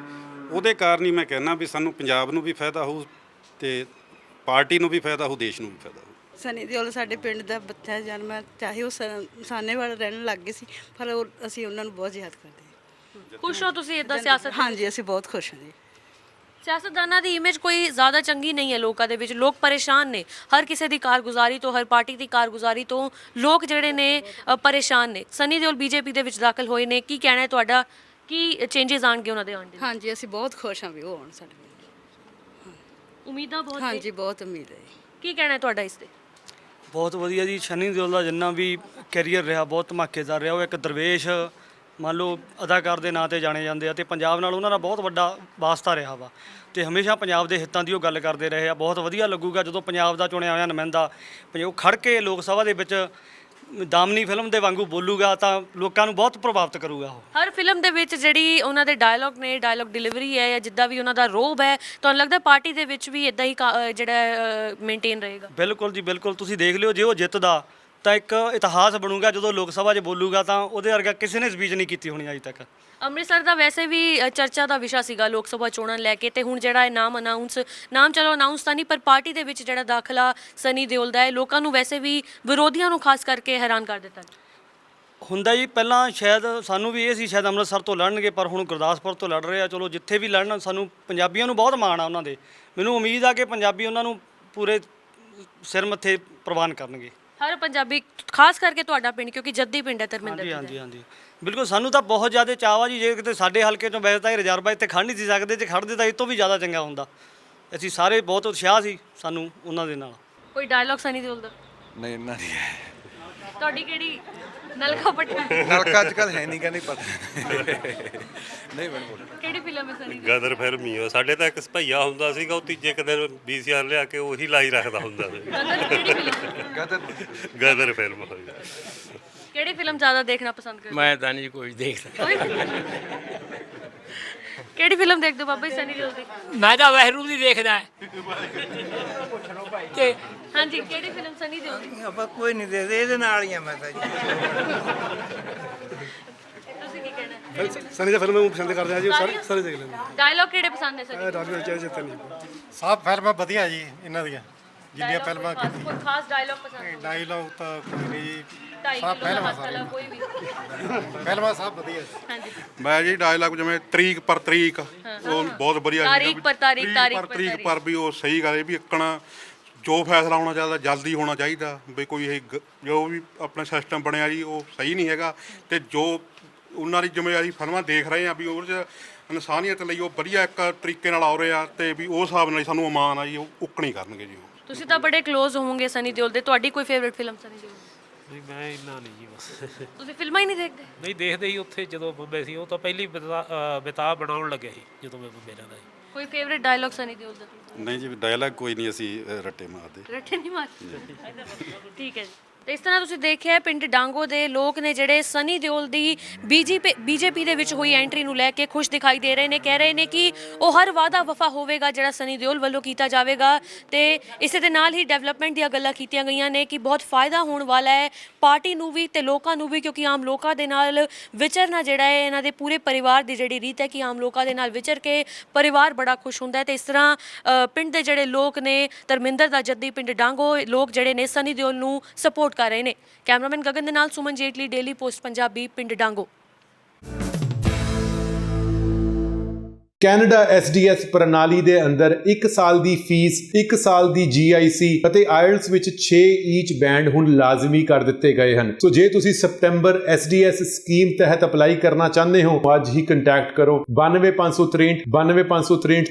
[SPEAKER 5] ਉਹਦੇ ਕਾਰਨ ਹੀ ਮੈਂ ਕਹਿਣਾ ਵੀ ਸਾਨੂੰ ਪੰਜਾਬ ਨੂੰ ਵੀ ਫਾਇਦਾ ਹੋਊ ਤੇ ਪਾਰਟੀ ਨੂੰ ਵੀ ਫਾਇਦਾ ਹੋਊ ਦੇਸ਼ ਨੂੰ ਵੀ ਫਾਇਦਾ ਹੋਊ।
[SPEAKER 10] ਸਨੀ ਦਿਓਲ ਸਾਡੇ ਪਿੰਡ ਦਾ ਬੱਚਾ ਜਨਮ ਹੈ ਚਾਹੇ ਉਹ ਸ- ਸਾਹਨੇਵਾਲ ਰਹਿਣ ਲੱਗ ਗਏ ਸੀ ਪਰ ਉਹ ਅਸੀਂ ਉਹਨਾਂ ਨੂੰ ਬਹੁਤ ਯਾਦ ਕਰਦੇ ਹਾਂ।
[SPEAKER 3] ਖੁਸ਼ ਹੋ ਤੁਸੀਂ ਇਦਾਂ ਸਿਆਸਤ
[SPEAKER 10] ਹਾਂਜੀ ਅਸੀਂ ਬਹੁਤ ਖੁਸ਼ ਹਾਂ ਜੀ।
[SPEAKER 3] ਸਿਆਸਤਦਾਨਾਂ ਦੀ ਇਮੇਜ ਕੋਈ ਜ਼ਿਆਦਾ ਚੰਗੀ ਨਹੀਂ ਹੈ ਲੋਕਾਂ ਦੇ ਵਿੱਚ। ਲੋਕ ਪਰੇਸ਼ਾਨ ਨੇ। ਹਰ ਕਿਸੇ ਦੀ ਕਾਰਗੁਜ਼ਾਰੀ ਤੋਂ ਹਰ ਪਾਰਟੀ ਦੀ ਕਾਰਗੁਜ਼ਾਰੀ ਤੋਂ ਲੋਕ ਜਿਹੜੇ ਨੇ ਅ, ਪਰੇਸ਼ਾਨ ਨੇ। ਸਨੀ ਦਿਓਲ ਬੀਜੇਪੀ ਦੇ ਵਿੱਚ ਦਾਖਲ ਹੋਏ ਨੇ। ਕੀ ਕਹਿਣਾ ਹੈ ਤੁਹਾਡਾ? ਕੀ ਚੇਂਜਸ ਆਣਗੇ ਉਹਨਾਂ ਦੇ ਆਉਣ ਦੇ ਨਾਲ?
[SPEAKER 10] ਹਾਂਜੀ ਅਸੀਂ ਬਹੁਤ ਖੁਸ਼ ਹਾਂ ਵੀ ਉਹ ਆਉਣ ਸਾਡੇ
[SPEAKER 3] ਉਮੀਦਾਂ ਬਹੁਤ ਨੇ?
[SPEAKER 10] ਹਾਂਜੀ ਬਹੁਤ ਉਮੀਦ ਹੈ। ਜੀ।
[SPEAKER 3] ਕੀ ਕਹਿਣਾ ਹੈ ਤੁਹਾਡਾ ਇਸ ਤੇ?
[SPEAKER 8] ਬਹੁਤ ਵਧੀਆ ਜੀ। ਸ਼ਨੀ ਦਿਓਲ ਦਾ ਜਿੰਨਾ ਵੀ ਕੈਰੀਅਰ ਰਿਹਾ ਬਹੁਤ ਧਮਾਕੇਦਾਰ ਰਿਹਾ। ਉਹ ਇੱਕ ਦਰਵੇਸ਼ ਮੰਨ ਲਓ ਅਦਾਕਾਰ ਦੇ ਨਾਂ ਤੇ ਜਾਣੇ ਜਾਂਦੇ ਆ ਤੇ ਪੰਜਾਬ ਨਾਲ ਉਹਨਾਂ ਦਾ ਬਹੁਤ ਵੱਡਾ ਵਾਸਤਾ ਰਿਹਾ ਵਾ ਤੇ ਹਮੇਸ਼ਾ ਪੰਜਾਬ ਦੇ ਹਿੱਤਾਂ ਦੀ ਉਹ ਗੱਲ ਕਰਦੇ ਰਹੇ ਆ। ਬਹੁਤ ਵਧੀਆ ਲੱਗੂਗਾ ਜਦੋਂ ਪੰਜਾਬ ਦਾ ਚੁਣਿਆ ਹੋਇਆ ਨੁਮਾਇੰਦਾ ਉਹ ਖੜ ਕੇ ਲੋਕ ਸਭਾ ਦੇ ਵਿੱਚ ਦਾਮਨੀ ਫਿਲਮ ਦੇ ਵਾਂਗੂ ਬੋਲੂਗਾ ਤਾਂ ਲੋਕਾਂ ਨੂੰ ਬਹੁਤ ਪ੍ਰਭਾਵਿਤ ਕਰੂਗਾ ਉਹ।
[SPEAKER 3] ਹਰ ਫਿਲਮ ਦੇ ਵਿੱਚ ਜਿਹੜੀ ਉਹਨਾਂ ਦੇ ਡਾਇਲੌਗ ਨੇ ਡਾਇਲੌਗ ਡਿਲੀਵਰੀ ਹੈ ਜਾਂ ਜਿੱਦਾਂ ਵੀ ਉਹਨਾਂ ਦਾ ਰੋਬ ਹੈ ਤੁਹਾਨੂੰ ਲੱਗਦਾ ਪਾਰਟੀ ਦੇ ਵਿੱਚ ਵੀ ਇਦਾਂ ਹੀ ਜਿਹੜਾ ਮੇਨਟੇਨ ਰਹੇਗਾ?
[SPEAKER 8] ਬਿਲਕੁਲ ਜੀ ਬਿਲਕੁਲ ਤੁਸੀਂ ਦੇਖ ਲਿਓ ਜੇ ਉਹ ਜਿੱਤਦਾ ਤਾਂ ਇੱਕ ਇਤਿਹਾਸ ਬਣੂਗਾ ਜਦੋਂ ਲੋਕ ਸਭਾ 'ਚ ਬੋਲੂਗਾ ਤਾਂ ਉਹਦੇ ਵਰਗਾ ਕਿਸੇ ਨੇ ਸਪੀਚ ਨਹੀਂ ਕੀਤੀ ਹੋਣੀ ਅਜੇ ਤੱਕ।
[SPEAKER 3] ਅੰਮ੍ਰਿਤਸਰ ਦਾ ਵੈਸੇ ਵੀ ਅ, ਚਰਚਾ ਦਾ ਵਿਸ਼ਾ ਸੀਗਾ ਲੋਕ ਸਭਾ ਚੋਣਾਂ ਲੈ ਕੇ ਤੇ ਹੁਣ ਜਿਹੜਾ ਇਹ ਨਾਮ ਅਨਾਉਂਸ ਨਾਮ ਚਲੋ ਅਨਾਉਂਸ ਤਾਂ ਨਹੀਂ ਪਰ ਪਾਰਟੀ ਦੇ ਵਿੱਚ ਜਿਹੜਾ ਦਾਖਲਾ ਸਨੀ ਦਿਓਲ ਦਾ ਹੈ ਲੋਕਾਂ ਨੂੰ ਵੈਸੇ ਵੀ ਵਿਰੋਧੀਆਂ ਨੂੰ ਖਾਸ ਕਰਕੇ ਹੈਰਾਨ ਕਰ ਦਿੱਤਾ।
[SPEAKER 8] ਹੁੰਦਾ ਜੀ ਪਹਿਲਾਂ ਸ਼ਾਇਦ ਸਾਨੂੰ ਵੀ ਇਹ ਸੀ ਸ਼ਾਇਦ ਅੰਮ੍ਰਿਤਸਰ ਤੋਂ ਲੜਨਗੇ ਪਰ ਹੁਣ ਗੁਰਦਾਸਪੁਰ ਤੋਂ ਲੜ ਰਹੇ ਆ ਚਲੋ ਜਿੱਥੇ ਵੀ ਲੜਨ ਸਾਨੂੰ ਪੰਜਾਬੀਆਂ ਨੂੰ ਬਹੁਤ ਮਾਣ ਆ ਉਹਨਾਂ ਦੇ। ਮੈਨੂੰ ਉਮੀਦ ਆ ਕਿ ਪੰਜਾਬੀ ਉਹਨਾਂ ਨੂੰ ਪੂਰੇ ਸਿਰ ਮੱਥੇ ਪ੍ਰਵਾਨ ਕਰਨਗੇ।
[SPEAKER 3] ਹਰ ਪੰਜਾਬੀ ਖਾਸ ਕਰਕੇ ਤੁਹਾਡਾ ਪਿੰਡ ਕਿਉਂਕਿ ਜੱਦੀ ਪਿੰਡ ਹੈ ਧਰਮਿੰਦਰ
[SPEAKER 8] ਹਾਂਜੀ
[SPEAKER 3] ਜੀ ਦਾ।
[SPEAKER 8] ਹਾਂਜੀ ਹਾਂਜੀ ਬਿਲਕੁਲ ਸਾਨੂੰ ਤਾਂ ਬਹੁਤ ਜ਼ਿਆਦਾ ਚਾਅ ਆ ਜੀ ਜੇ ਕਿਤੇ ਸਾਡੇ ਹਲਕੇ ਤੋਂ ਵੈਸੇ ਤਾਂ ਇਹ ਰਿਜ਼ਰਵ ਇੱਥੇ ਖੜ ਨਹੀਂ ਸੀ ਸਕਦੇ ਜੇ ਖੜਦੇ ਤਾਂ ਇਹ ਤੋਂ ਵੀ ਜ਼ਿਆਦਾ ਚੰਗਾ ਹੁੰਦਾ। ਅਸੀਂ ਸਾਰੇ ਬਹੁਤ ਉਤਸ਼ਾਹ ਸੀ ਸਾਨੂੰ ਉਹਨਾਂ ਦੇ ਨਾਲ।
[SPEAKER 3] ਕੋਈ ਡਾਇਲੌਗ ਸਨੀ ਦਿਓਲ ਦਾ
[SPEAKER 13] ਨਹੀਂ ਇੰਨਾ ਨਹੀਂ ਹੈ।
[SPEAKER 3] ਤੁਹਾਡੀ ਕਿਹੜੀ ਨਲਕਾ ਪਟਨਾ
[SPEAKER 13] ਨਲਕਾ ਅੱਜ ਕੱਲ ਹੈ ਨਹੀਂ ਕਹਿੰਦੇ ਪਤਾ ਨਹੀਂ ਮੈਨੂੰ ਬੋਲ
[SPEAKER 3] ਕਿਹੜੀ ਫਿਲਮ ਹੈ ਸਨੀ? ਦੀ
[SPEAKER 1] ਗਦਰ ਫਿਲਮ ਹੀ ਆ ਸਾਡੇ ਤਾਂ ਇੱਕ ਭਈਆ ਹੁੰਦਾ ਸੀਗਾ ਉਹ ਤੀਜੇ ਕੁ ਦਿਨ ਵੀਸੀਆਰ ਲਿਆ ਕੇ ਉਹੀ ਲਾਈ ਰੱਖਦਾ ਹੁੰਦਾ ਸੀ।
[SPEAKER 3] ਗਦਰ ਕਿਹੜੀ ਫਿਲਮ?
[SPEAKER 13] ਗਦਰ
[SPEAKER 1] ਗਦਰ ਫਿਲਮ ਹੋਈ।
[SPEAKER 3] ਕਿਹੜੀ ਫਿਲਮ ਜ਼ਿਆਦਾ ਦੇਖਣਾ ਪਸੰਦ ਕਰਦੇ?
[SPEAKER 9] ਮੈਂ ਤਾਂ ਨਹੀਂ ਕੋਈ ਦੇਖਦਾ।
[SPEAKER 3] ਕੋਈ ਕਿਹੜੀ ਫਿਲਮ ਦੇਖਦੇ ਹੋ ਬਾਬਾ ਜੀ ਸਨੀ ਦਿਓਲ ਦੀ?
[SPEAKER 11] ਮੈਂ ਤਾਂ ਵਹਿਰੂ ਦੀ ਦੇਖਦਾ ਤੇ
[SPEAKER 3] ਹਾਂਜੀ ਕਿਹੜੀ ਫਿਲਮ ਸਨੀ ਦਿਓਲ ਦੀ?
[SPEAKER 13] ਆਪਾਂ ਕੋਈ ਨਹੀਂ ਦੇਖਦੇ ਇਹਦੇ ਨਾਲ ਹੀ ਆ ਮੈਂ ਤਾਂ ਜੀ।
[SPEAKER 3] ਤੁਸੀਂ ਕੀ ਕਹਿਣਾ?
[SPEAKER 7] ਸਨੀ ਦੀ ਫਿਲਮ ਨੂੰ ਪਸੰਦ ਕਰਦੇ ਆ ਜੀ ਸਾਰੇ ਸਾਰੇ ਦੇਖ ਲੈਂਦੇ
[SPEAKER 3] ਡਾਇਲੌਗ ਕਿਹੜੇ ਪਸੰਦ ਨੇ ਸਨੀ?
[SPEAKER 7] ਰਾਜੂ ਚਾਹੇ ਜਿੱਤੇ ਨਹੀਂ
[SPEAKER 6] ਸਭ ਫਿਲਮਾਂ ਵਧੀਆ ਜੀ ਇਹਨਾਂ ਦੀਆਂ। ਜਿੰਨੀਆਂ
[SPEAKER 3] Dialogue
[SPEAKER 6] ਫਿਲਮਾਂ
[SPEAKER 3] ਕੋਈ ਖਾਸ- ਕੋਈ ਖਾਸ ਡਾਇਲੌਗ ਪਸੰਦ ਹੈ?
[SPEAKER 6] ਡਾਇਲੌਗ ਤਾਂ ਕੋਈ ਨਹੀਂ। ਜੀ
[SPEAKER 3] ਢਾਈ
[SPEAKER 6] ਸਭ
[SPEAKER 3] ਕਿਲੋ ਦਾ
[SPEAKER 6] ਫਿਲਮਾਂ
[SPEAKER 3] ਮਸਲਾ ਕੋਈ ਵੀ।
[SPEAKER 6] ਫਿਲਮਾਂ ਸਭ ਵਧੀਆ।
[SPEAKER 3] ਹਾਂਜੀ।
[SPEAKER 2] ਮੈਂ ਜੀ ਡਾਇਲੌਗ ਜਿਵੇਂ ਤਰੀਕ ਪਰ ਤਰੀਕ ਉਹ ਬਹੁਤ ਵਧੀਆ ਸੀਗਾ
[SPEAKER 3] ਤਾਰੀਖ
[SPEAKER 2] ਵੀ
[SPEAKER 3] ਪਰ ਤਾਰੀਖ,
[SPEAKER 2] ਤਰੀਕ
[SPEAKER 3] ਤਾਰੀਖ
[SPEAKER 2] ਪਰ
[SPEAKER 3] ਪਰ
[SPEAKER 2] ਤਰੀਕ
[SPEAKER 3] ਤਾਰੀਖ।
[SPEAKER 2] ਪਰ ਵੀ ਉਹ ਸਹੀ ਗੱਲ ਹੈ ਵੀ ਇੱਕਣਾ ਜੋ ਫੈਸਲਾ ਹੋਣਾ ਚਾਹੀਦਾ ਜਲਦੀ ਹੋਣਾ ਚਾਹੀਦਾ ਵੀ ਕੋਈ ਇਹ ਗ- ਜੋ ਵੀ ਆਪਣਾ ਸਿਸਟਮ ਬਣਿਆ ਜੀ ਉਹ ਸਹੀ ਨਹੀਂ ਹੈਗਾ। ਤੇ ਜੋ ਉਹਨਾਂ ਦੀ ਜਿਵੇਂ ਅਸੀਂ ਫਿਲਮਾਂ ਦੇਖ ਰਹੇ ਆ ਵੀ ਉਹਦੇ 'ਚ ਇਨਸਾਨੀਅਤ ਲਈ ਉਹ ਵਧੀਆ ਇੱਕ ਤਰੀਕੇ ਨਾਲ ਆ ਰਹੇ ਆ ਤੇ ਵੀ ਉਹ ਹਿਸਾਬ ਨਾਲ ਹੀ ਸਾਨੂੰ ਅਮਾਨ ਆ ਜੀ ਉਹ ਉੱਕਣੀ ਕਰਨਗੇ ਜੀ ਉਹ।
[SPEAKER 3] ਤੁਸੀਂ ਤਾਂ ਬੜੇ ক্লোਜ਼ ਹੋਵੋਗੇ ਸਨੀ ਦਿਓਲ ਦੇ। ਤੁਹਾਡੀ ਕੋਈ ਫੇਵਰਿਟ ਫਿਲਮ ਸਨੀ ਦਿਓਲ ਦੀ?
[SPEAKER 4] ਨਹੀਂ ਮੈਂ ਇੰਨਾ ਨਹੀਂ ਜੀ ਬਸ।
[SPEAKER 3] ਤੁਸੀਂ ਫਿਲਮਾਂ ਹੀ ਨਹੀਂ ਦੇਖਦੇ?
[SPEAKER 4] ਨਹੀਂ ਦੇਖਦੇ ਹੀ ਉੱਥੇ ਜਦੋਂ ਬੰਬੇ ਸੀ ਉਹ ਤਾਂ ਪਹਿਲੀ ਬਿਤਾ- ਬਣਾਉਣ ਲੱਗੇ ਸੀ ਜਦੋਂ ਮੈਂ ਬੰਬੇ ਰਹਿੰਦਾ ਸੀ।
[SPEAKER 3] ਕੋਈ ਫੇਵਰਿਟ ਡਾਇਲੌਗ ਸਨੀ ਦਿਓਲ ਦਾ?
[SPEAKER 5] ਨਹੀਂ ਜੀ ਡਾਇਲੌਗ ਕੋਈ ਨਹੀਂ ਅਸੀਂ ਅ, ਰੱਟੇ ਮਾਰਦੇ।
[SPEAKER 3] ਰੱਟੇ ਨਹੀਂ ਮਾਰਦੇ? ਠੀਕ ਹੈ ਜੀ। ਤੇ ਇਸ ਤਰ੍ਹਾਂ ਤੁਸੀਂ ਦੇਖਿਆ, ਪਿੰਡ ਡਾਂਗੋ ਦੇ ਲੋਕ ਨੇ ਜਿਹੜੇ ਸਨੀ ਦਿਓਲ ਦੀ ਬੀਜੇਪੀ ਬੀਜੇਪੀ ਦੇ ਵਿੱਚ ਹੋਈ ਐਂਟਰੀ ਨੂੰ ਲੈ ਕੇ ਖੁਸ਼ ਦਿਖਾਈ ਦੇ ਰਹੇ ਨੇ, ਕਹਿ ਰਹੇ ਨੇ ਕਿ ਉਹ ਹਰ ਵਾਅਦਾ ਵਫਾ ਹੋਵੇਗਾ ਜਿਹੜਾ ਸਨੀ ਦਿਓਲ ਵੱਲੋਂ ਕੀਤਾ ਜਾਵੇਗਾ ਤੇ ਇਸੇ ਦੇ ਨਾਲ ਹੀ ਡਿਵੈਲਪਮੈਂਟ ਦੀਆਂ ਗੱਲਾਂ ਕੀਤੀਆਂ ਗਈਆਂ ਨੇ ਕਿ ਬਹੁਤ ਫਾਇਦਾ ਹੋਣ ਵਾਲਾ ਹੈ ਪਾਰਟੀ ਨੂੰ ਵੀ ਤੇ ਲੋਕਾਂ ਨੂੰ ਵੀ ਕਿਉਂਕਿ ਆਮ ਲੋਕਾਂ ਦੇ ਨਾਲ ਵਿਚਰਨਾ ਜਿਹੜਾ ਹੈ, ਇਹਨਾਂ ਦੇ ਪੂਰੇ ਪਰਿਵਾਰ ਦੀ ਜਿਹੜੀ ਰੀਤ ਹੈ ਕਿ ਆਮ ਲੋਕਾਂ ਦੇ ਨਾਲ ਵਿਚਰ ਕੇ ਪਰਿਵਾਰ ਬੜਾ ਖੁਸ਼ ਹੁੰਦਾ ਹੈ ਤੇ ਇਸ ਤਰ੍ਹਾਂ ਪਿੰਡ ਦੇ ਜਿਹੜੇ ਲੋਕ ਨੇ ਧਰਮਿੰਦਰ ਦਾ ਜੱਦੀ, ਪਿੰਡ ਡਾਂਗੋ, ਲੋਕ ਜਿਹੜੇ ਨੇ ਸਨੀ ਦਿਓਲ ਨੂੰ ਸਪੋਰਟ ਕਰ ਰਹੇ ਨੇ। ਕੈਮਰਾਮੈਨ ਗਗਨ ਦੇ ਨਾਲ ਸੁਮਨ ਜੇਟਲੀ ਡੇਲੀ ਪੋਸਟ ਪੰਜਾਬੀ, ਪਿੰਡ ਡਾਂਗੋ।
[SPEAKER 14] ਕੈਨੇਡਾ ਐਸਡੀਐਸ ਪ੍ਰਣਾਲੀ ਦੇ ਅੰਦਰ 1 ਸਾਲ ਦੀ ਫੀਸ 1 ਸਾਲ ਦੀ ਜੀਆਈਸੀ ਅਤੇ ਆਇਲਟਸ ਵਿੱਚ 6 ਈਚ ਬੈਂਡ ਹੁਣ ਲਾਜ਼ਮੀ ਕਰ ਦਿੱਤੇ ਗਏ ਹਨ। ਸੋ ਜੇ ਤੁਸੀਂ ਸਪਟੈਂਬਰ ਐਸਡੀਐਸ ਸਕੀਮ ਤਹਿਤ ਅਪਲਾਈ ਕਰਨਾ ਚਾਹੁੰਦੇ ਹੋ, ਅੱਜ ਹੀ ਕੰਟੈਕਟ ਕਰੋ। 92563 92563